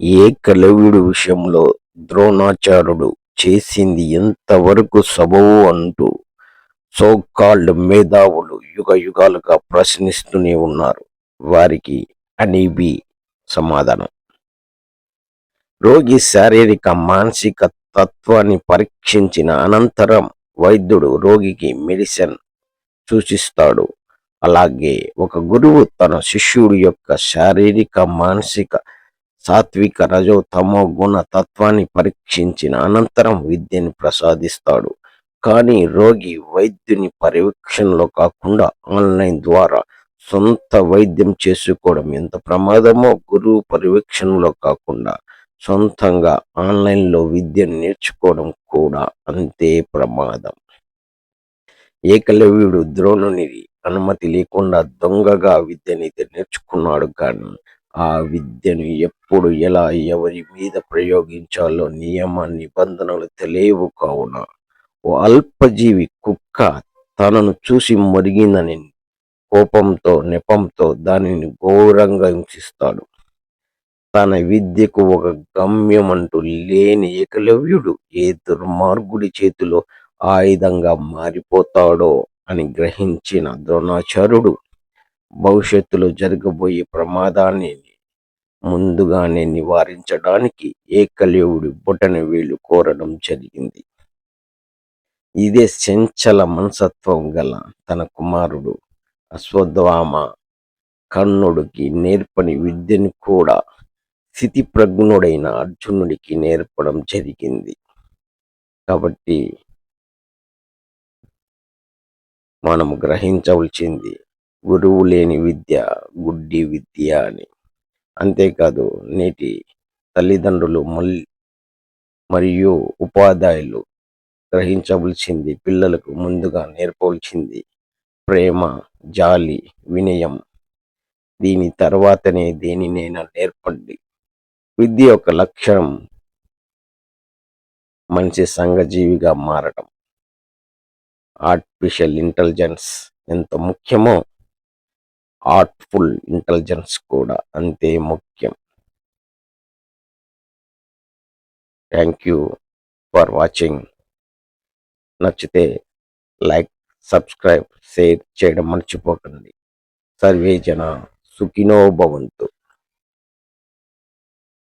ఏకలవ్యుడి విషయంలో ద్రోణాచార్యుడు చేసింది ఎంతవరకు సబవు అంటూ సోకాల్డ్ మేధావులు యుగ యుగాలుగా ప్రశ్నిస్తూనే ఉన్నారు. వారికి అనీబీ సమాధానం. రోగి శారీరక మానసిక తత్వాన్ని పరీక్షించిన అనంతరం వైద్యుడు రోగికి మెడిసిన్ సూచిస్తాడు. అలాగే ఒక గురువు తన శిష్యుడి యొక్క శారీరక మానసిక సాత్విక రజో తమో గుణ తత్వాన్ని పరీక్షించిన అనంతరం విద్యని ప్రసాదిస్తాడు. కానీ రోగి వైద్యుని పర్యవేక్షణలో కాకుండా ఆన్లైన్ ద్వారా సొంత వైద్యం చేసుకోవడం ఎంత ప్రమాదమో గురువు పర్యవేక్షణలో కాకుండా సొంతంగా ఆన్లైన్లో విద్యను నేర్చుకోవడం కూడా అంతే ప్రమాదం. ఏకలవ్యుడు ద్రోణుని అనుమతి లేకుండా దొంగగా విద్యనైతే నేర్చుకున్నాడు కానీ ఆ విద్యను ఎప్పుడు ఎలా ఎవరి మీద ప్రయోగించాలో నియమ నిబంధనలు తెలియవు కావున. ఓ అల్పజీవి కుక్క తనను చూసి మరిగిందని కోపంతో నెపంతో దానిని ఘోరంగా హింసిస్తాడు. తన విద్యకు ఒక గమ్యం అంటూ లేని ఏకలవ్యుడు ఏ దుర్మార్గుడి చేతిలో ఆయుధంగా మారిపోతాడో అని గ్రహించిన ద్రోణాచార్యుడు భవిష్యత్తులో జరగబోయే ప్రమాదాన్ని ముందుగానే నివారించడానికి ఏకలేవుడి బొటన వేలు కోరడం జరిగింది. ఇదే చెంచల మనసత్వం గల తన కుమారుడు అశ్వత్థామ కర్ణుడికి నేర్పని విద్యను కూడా స్థితి ప్రజ్ఞుడైన అర్జునుడికి నేర్పడం జరిగింది. కాబట్టి మనం గ్రహించవలసింది గురువు లేని విద్య గుడ్డి విద్య అని. అంతేకాదు నేటి తల్లిదండ్రులు మల్ మరియు ఉపాధ్యాయులు గ్రహించవలసింది పిల్లలకు ముందుగా నేర్పవలసింది ప్రేమ జాలి వినయం. దీని తర్వాతనే దేనినైనా నేర్పండి. విద్య యొక్క లక్షణం మనిషి సంఘజీవిగా మారడం. ఆర్టిఫిషియల్ ఇంటెలిజెన్స్ ఎంత ముఖ్యమో ఆర్ట్ఫుల్ ఇంటెలిజెన్స్ కూడా అంతే ముఖ్యం. థ్యాంక్ యూ ఫర్ వాచింగ్ నచ్చితే లైక్ సబ్స్క్రైబ్ షేర్ చేయడం మర్చిపోకండి. సర్వే జన సుఖినో భవంతు.